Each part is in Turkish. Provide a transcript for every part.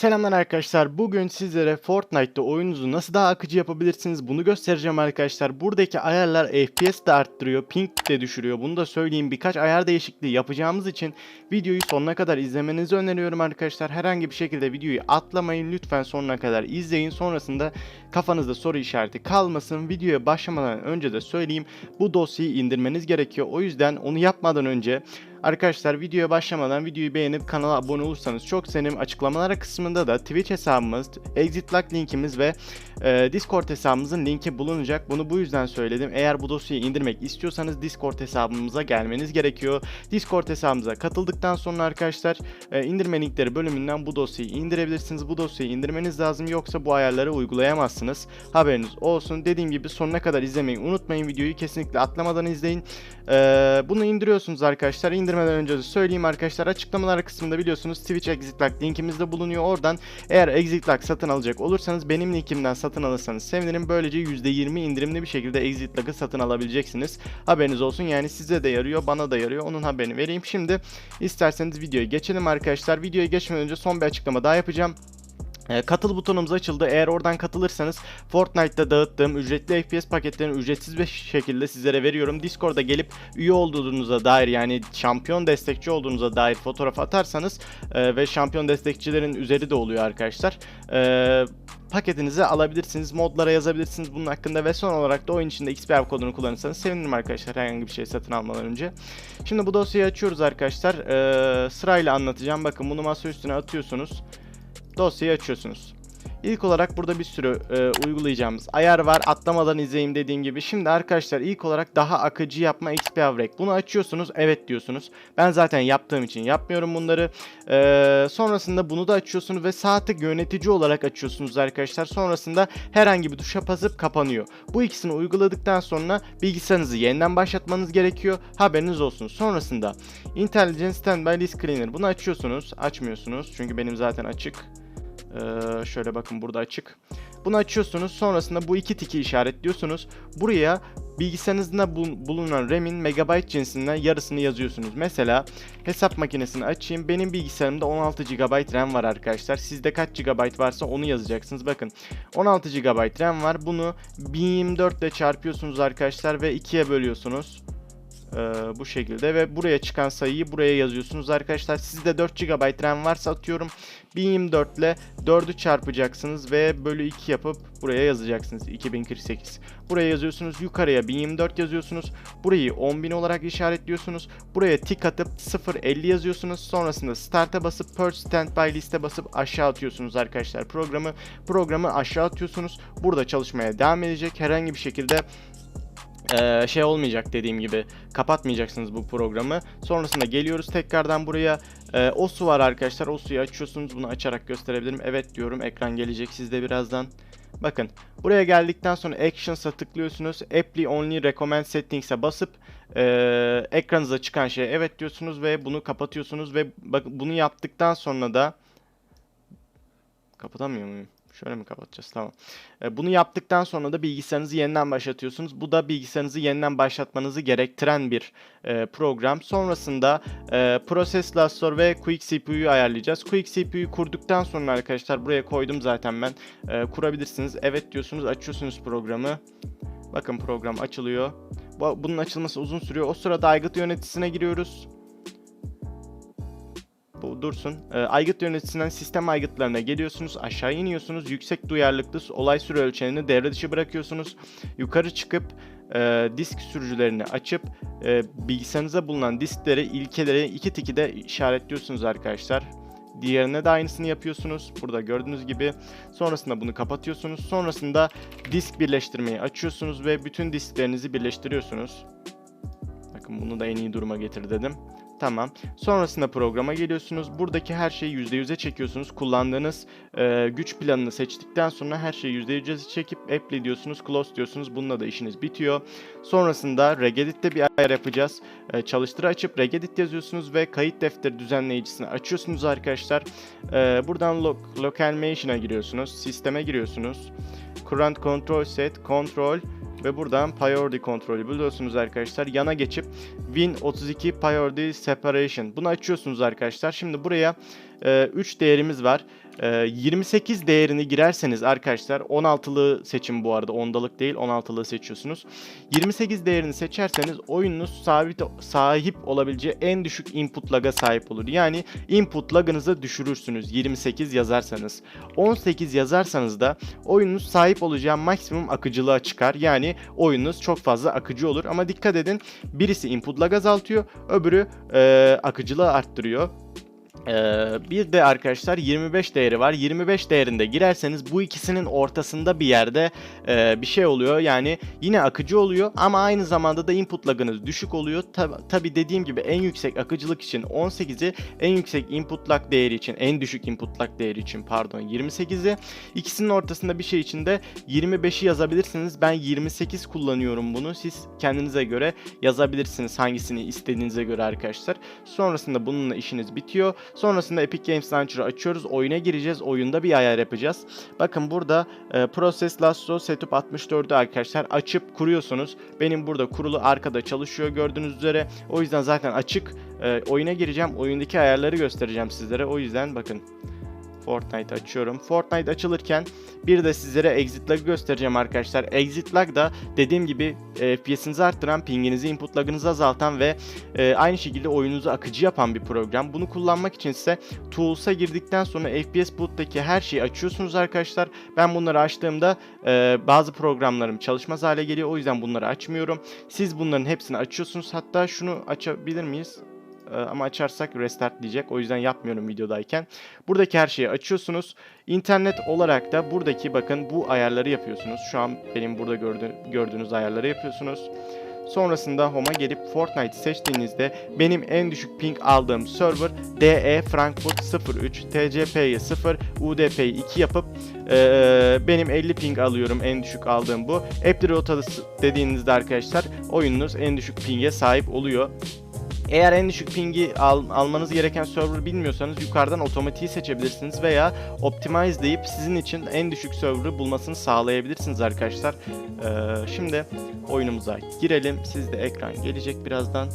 Selamlar arkadaşlar. Bugün sizlere Fortnite'da oyununuzu nasıl daha akıcı yapabilirsiniz bunu göstereceğim arkadaşlar. Buradaki ayarlar FPS de arttırıyor, ping de düşürüyor. Bunu da söyleyeyim. Birkaç ayar değişikliği yapacağımız için videoyu sonuna kadar izlemenizi öneriyorum arkadaşlar. Herhangi bir şekilde videoyu atlamayın. Lütfen sonuna kadar izleyin. Sonrasında kafanızda soru işareti kalmasın. Videoya başlamadan önce de söyleyeyim. Bu dosyayı indirmeniz gerekiyor. O yüzden onu yapmadan önce Arkadaşlar videoya başlamadan videoyu beğenip kanala abone olursanız çok sevinirim. Açıklamalar kısmında da Twitch hesabımız, ExitLock linkimiz ve e, Discord hesabımızın linki bulunacak. Bunu bu yüzden söyledim. Eğer bu dosyayı indirmek istiyorsanız Discord hesabımıza gelmeniz gerekiyor. Discord hesabımıza katıldıktan sonra arkadaşlar e, indirme linkleri bölümünden bu dosyayı indirebilirsiniz. Bu dosyayı indirmeniz lazım yoksa bu ayarları uygulayamazsınız. Haberiniz olsun. Dediğim gibi sonuna kadar izlemeyi unutmayın. Videoyu kesinlikle atlamadan izleyin. E, bunu indiriyorsunuz arkadaşlar. İndirmeden önce de söyleyeyim arkadaşlar. Açıklamalar kısmında biliyorsunuz Twitch ExitLock linkimiz de bulunuyor. Oradan eğer ExitLock satın alacak olursanız benim linkimden satın alırsanız sevinirim. Böylece %20 indirimli bir şekilde ExitLock'ı satın alabileceksiniz. Haberiniz olsun. Yani size de yarıyor, bana da yarıyor. Onun haberini vereyim. Şimdi isterseniz videoya geçelim arkadaşlar. Videoya geçmeden önce son bir açıklama daha yapacağım. E, Katıl butonumuz açıldı. Eğer oradan katılırsanız Fortnite'da dağıttığım ücretli FPS paketlerini ücretsiz bir şekilde sizlere veriyorum. Discord'a gelip üye olduğunuza dair yani şampiyon destekçi olduğunuza dair fotoğraf atarsanız e, ve şampiyon destekçilerin üzeri de oluyor arkadaşlar. E, paketinizi alabilirsiniz. Modlara yazabilirsiniz bunun hakkında ve son olarak da oyun içinde XP kodunu kullanırsanız sevinirim arkadaşlar herhangi bir şey satın almadan önce. Şimdi bu dosyayı açıyoruz arkadaşlar. E, sırayla anlatacağım. Bakın bunu masa üstüne atıyorsunuz dosyayı açıyorsunuz. İlk olarak burada bir sürü e, uygulayacağımız ayar var. Atlamadan izleyeyim dediğim gibi. Şimdi arkadaşlar ilk olarak daha akıcı yapma XP Avrek. Bunu açıyorsunuz. Evet diyorsunuz. Ben zaten yaptığım için yapmıyorum bunları. E, sonrasında bunu da açıyorsunuz ve saati yönetici olarak açıyorsunuz arkadaşlar. Sonrasında herhangi bir tuşa basıp kapanıyor. Bu ikisini uyguladıktan sonra bilgisayarınızı yeniden başlatmanız gerekiyor. Haberiniz olsun. Sonrasında Intelligent Standby List Cleaner. Bunu açıyorsunuz. Açmıyorsunuz. Çünkü benim zaten açık. Ee, şöyle bakın burada açık. Bunu açıyorsunuz. Sonrasında bu iki tiki işaretliyorsunuz. Buraya bilgisayarınızda bulunan RAM'in megabayt cinsinden yarısını yazıyorsunuz. Mesela hesap makinesini açayım. Benim bilgisayarımda 16 GB RAM var arkadaşlar. Sizde kaç GB varsa onu yazacaksınız. Bakın 16 GB RAM var. Bunu 1024 ile çarpıyorsunuz arkadaşlar ve 2'ye bölüyorsunuz. Ee, bu şekilde ve buraya çıkan sayıyı buraya yazıyorsunuz arkadaşlar. Sizde 4 GB RAM varsa atıyorum 1024 ile 4'ü çarpacaksınız ve bölü 2 yapıp buraya yazacaksınız 2048. Buraya yazıyorsunuz yukarıya 1024 yazıyorsunuz. Burayı 10.000 olarak işaretliyorsunuz. Buraya tik atıp 050 yazıyorsunuz. Sonrasında start'a basıp purge standby liste basıp aşağı atıyorsunuz arkadaşlar programı. Programı aşağı atıyorsunuz. Burada çalışmaya devam edecek. Herhangi bir şekilde ee, şey olmayacak dediğim gibi kapatmayacaksınız bu programı. Sonrasında geliyoruz tekrardan buraya. Ee, o su var arkadaşlar. O suyu açıyorsunuz. Bunu açarak gösterebilirim. Evet diyorum. Ekran gelecek sizde birazdan. Bakın buraya geldikten sonra Actions'a tıklıyorsunuz. Apply Only Recommend Settings'e basıp e, ekranınıza çıkan şeye evet diyorsunuz ve bunu kapatıyorsunuz ve bak bunu yaptıktan sonra da kapatamıyor muyum? Şöyle mi kapatacağız? Tamam. E, bunu yaptıktan sonra da bilgisayarınızı yeniden başlatıyorsunuz. Bu da bilgisayarınızı yeniden başlatmanızı gerektiren bir e, program. Sonrasında e, Process Lassor ve Quick CPU'yu ayarlayacağız. Quick CPU'yu kurduktan sonra arkadaşlar buraya koydum zaten ben. Kurabilirsiniz. Evet diyorsunuz. Açıyorsunuz programı. Bakın program açılıyor. Bu, bunun açılması uzun sürüyor. O sırada aygıt yöneticisine giriyoruz bu dursun. E, aygıt yöneticisinden sistem aygıtlarına geliyorsunuz. Aşağı iniyorsunuz. Yüksek duyarlılıklı olay süre ölçeğini devre dışı bırakıyorsunuz. Yukarı çıkıp e, disk sürücülerini açıp e, bilgisayarınızda bulunan diskleri, ilkeleri iki tiki de işaretliyorsunuz arkadaşlar. Diğerine de aynısını yapıyorsunuz. Burada gördüğünüz gibi. Sonrasında bunu kapatıyorsunuz. Sonrasında disk birleştirmeyi açıyorsunuz ve bütün disklerinizi birleştiriyorsunuz. Bakın bunu da en iyi duruma getir dedim. Tamam. Sonrasında programa geliyorsunuz. Buradaki her şeyi %100'e çekiyorsunuz. Kullandığınız e, güç planını seçtikten sonra her şeyi %100'e çekip apply diyorsunuz, close diyorsunuz. Bununla da işiniz bitiyor. Sonrasında Regedit'te bir ayar yapacağız. E, çalıştırı açıp Regedit yazıyorsunuz ve kayıt defteri düzenleyicisini açıyorsunuz arkadaşlar. E, buradan lo Localmation'a giriyorsunuz. Sisteme giriyorsunuz. Current Control Set, Control ve buradan priority kontrolü buluyorsunuz arkadaşlar. Yana geçip win 32 priority separation. Bunu açıyorsunuz arkadaşlar. Şimdi buraya 3 e, değerimiz var. Ee, 28 değerini girerseniz arkadaşlar 16'lığı seçin bu arada ondalık değil 16'lığı seçiyorsunuz. 28 değerini seçerseniz oyununuz sabit sahip olabileceği en düşük input lag'a sahip olur. Yani input lag'ınızı düşürürsünüz 28 yazarsanız. 18 yazarsanız da oyununuz sahip olacağı maksimum akıcılığa çıkar. Yani oyununuz çok fazla akıcı olur ama dikkat edin birisi input lag azaltıyor öbürü e, akıcılığı arttırıyor. Ee, bir de arkadaşlar 25 değeri var. 25 değerinde girerseniz bu ikisinin ortasında bir yerde e, bir şey oluyor. Yani yine akıcı oluyor ama aynı zamanda da input lagınız düşük oluyor. Tab- Tabi dediğim gibi en yüksek akıcılık için 18'i, en yüksek input lag değeri için, en düşük input lag değeri için pardon 28'i. İkisinin ortasında bir şey için de 25'i yazabilirsiniz. Ben 28 kullanıyorum bunu. Siz kendinize göre yazabilirsiniz hangisini istediğinize göre arkadaşlar. Sonrasında bununla işiniz bitiyor. Sonrasında Epic Games Launcher'ı açıyoruz. Oyuna gireceğiz. Oyunda bir ayar yapacağız. Bakın burada e, Process Lasso Setup 64'ü arkadaşlar açıp kuruyorsunuz. Benim burada kurulu arkada çalışıyor gördüğünüz üzere. O yüzden zaten açık. E, oyuna gireceğim. Oyundaki ayarları göstereceğim sizlere. O yüzden bakın. Fortnite açıyorum. Fortnite açılırken bir de sizlere exit lag göstereceğim arkadaşlar. Exit lag da dediğim gibi e, FPS'inizi arttıran, pinginizi, input lagınızı azaltan ve e, aynı şekilde oyununuzu akıcı yapan bir program. Bunu kullanmak için ise Tools'a girdikten sonra FPS Boot'taki her şeyi açıyorsunuz arkadaşlar. Ben bunları açtığımda e, bazı programlarım çalışmaz hale geliyor. O yüzden bunları açmıyorum. Siz bunların hepsini açıyorsunuz. Hatta şunu açabilir miyiz? Ee, ama açarsak restart diyecek. O yüzden yapmıyorum videodayken. Buradaki her şeyi açıyorsunuz. İnternet olarak da buradaki bakın bu ayarları yapıyorsunuz. Şu an benim burada gördüğü, gördüğünüz ayarları yapıyorsunuz. Sonrasında Home'a gelip Fortnite seçtiğinizde benim en düşük ping aldığım server DE Frankfurt 03, TCP'yi 0, UDP'yi 2 yapıp ee, benim 50 ping alıyorum en düşük aldığım bu. App dediğinizde arkadaşlar oyununuz en düşük ping'e sahip oluyor. Eğer en düşük pingi al, almanız gereken server bilmiyorsanız yukarıdan otomatiği seçebilirsiniz veya optimize deyip sizin için en düşük server'ı bulmasını sağlayabilirsiniz arkadaşlar. Ee, şimdi oyunumuza girelim. Sizde ekran gelecek birazdan.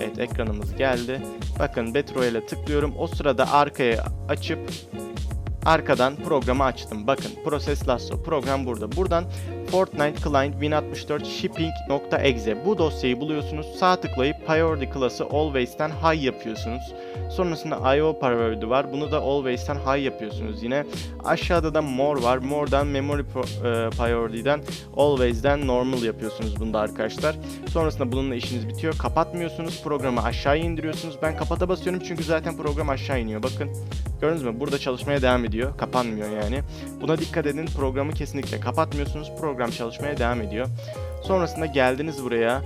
Evet ekranımız geldi. Bakın Battle Royale'e tıklıyorum. O sırada arkaya açıp arkadan programı açtım. Bakın Process Lasso program burada. Buradan Fortnite Client Win64 Shipping.exe bu dosyayı buluyorsunuz. Sağ tıklayıp Priority Class'ı Always'ten High yapıyorsunuz. Sonrasında IO Priority var. Bunu da Always'ten High yapıyorsunuz yine. Aşağıda da More var. More'dan Memory e, Priority'den Always'den Normal yapıyorsunuz bunda arkadaşlar. Sonrasında bununla işiniz bitiyor. Kapatmıyorsunuz. Programı aşağı indiriyorsunuz. Ben kapata basıyorum çünkü zaten program aşağı iniyor. Bakın gördünüz mü? Burada çalışmaya devam ediyor. Kapanmıyor yani. Buna dikkat edin. Programı kesinlikle kapatmıyorsunuz. Program çalışmaya devam ediyor. Sonrasında geldiniz buraya.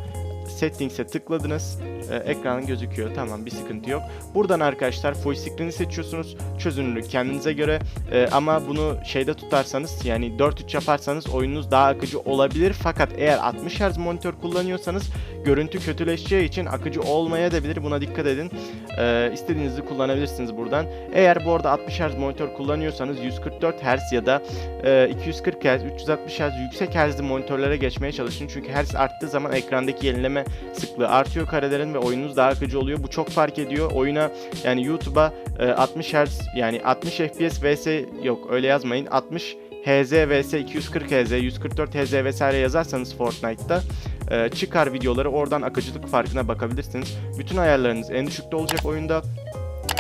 Settings'e tıkladınız. Ee, ekran gözüküyor. Tamam bir sıkıntı yok. Buradan arkadaşlar full screen'i seçiyorsunuz. Çözünürlük kendinize göre. Ee, ama bunu şeyde tutarsanız yani 4-3 yaparsanız oyununuz daha akıcı olabilir. Fakat eğer 60 Hz monitör kullanıyorsanız görüntü kötüleşeceği için akıcı olmayabilir. Buna dikkat edin. Ee, istediğinizi kullanabilirsiniz buradan. Eğer bu arada 60 Hz monitör kullanıyorsanız 144 Hz ya da e, 240 Hz, 360 Hz yüksek Hz'li monitörlere geçmeye çalışın. Çünkü Hz arttığı zaman ekrandaki yenileme sıklığı artıyor karelerin ve oyununuz daha akıcı oluyor. Bu çok fark ediyor. Oyuna yani YouTube'a e, 60 Hz yani 60 FPS vs yok öyle yazmayın. 60 HZ vs 240 Hz, 144 Hz vesaire yazarsanız Fortnite'da e, çıkar videoları oradan akıcılık farkına bakabilirsiniz. Bütün ayarlarınız en düşükte olacak oyunda.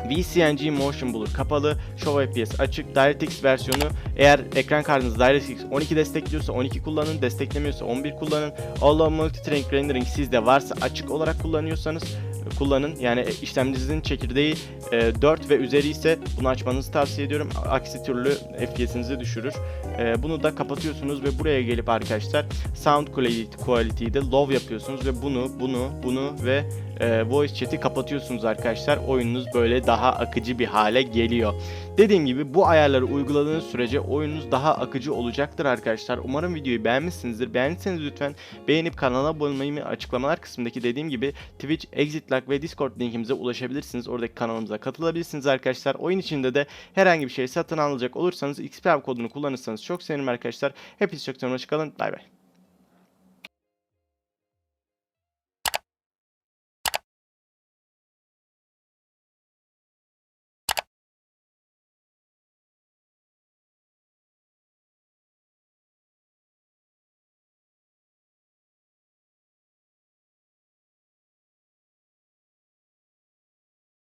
VCNG Motion Blur kapalı, Show FPS açık, DirectX versiyonu eğer ekran kartınız DirectX 12 destekliyorsa 12 kullanın, desteklemiyorsa 11 kullanın. Allow Multi-Track Rendering sizde varsa açık olarak kullanıyorsanız e, kullanın. Yani işlemcinizin çekirdeği e, 4 ve üzeri ise bunu açmanızı tavsiye ediyorum. Aksi türlü FPS'inizi düşürür. E, bunu da kapatıyorsunuz ve buraya gelip arkadaşlar Sound Quality, Quality'yi de low yapıyorsunuz ve bunu, bunu, bunu ve e, voice chat'i kapatıyorsunuz arkadaşlar. Oyununuz böyle daha akıcı bir hale geliyor. Dediğim gibi bu ayarları uyguladığınız sürece oyununuz daha akıcı olacaktır arkadaşlar. Umarım videoyu beğenmişsinizdir. Beğendiyseniz lütfen beğenip kanala abone olmayı ve açıklamalar kısmındaki dediğim gibi Twitch, Exit Lag ve Discord linkimize ulaşabilirsiniz. Oradaki kanalımıza katılabilirsiniz arkadaşlar. Oyun içinde de herhangi bir şey satın alacak olursanız XP kodunu kullanırsanız çok sevinirim arkadaşlar. Hepiniz çok sevinirim. Hoşçakalın. Bay bay.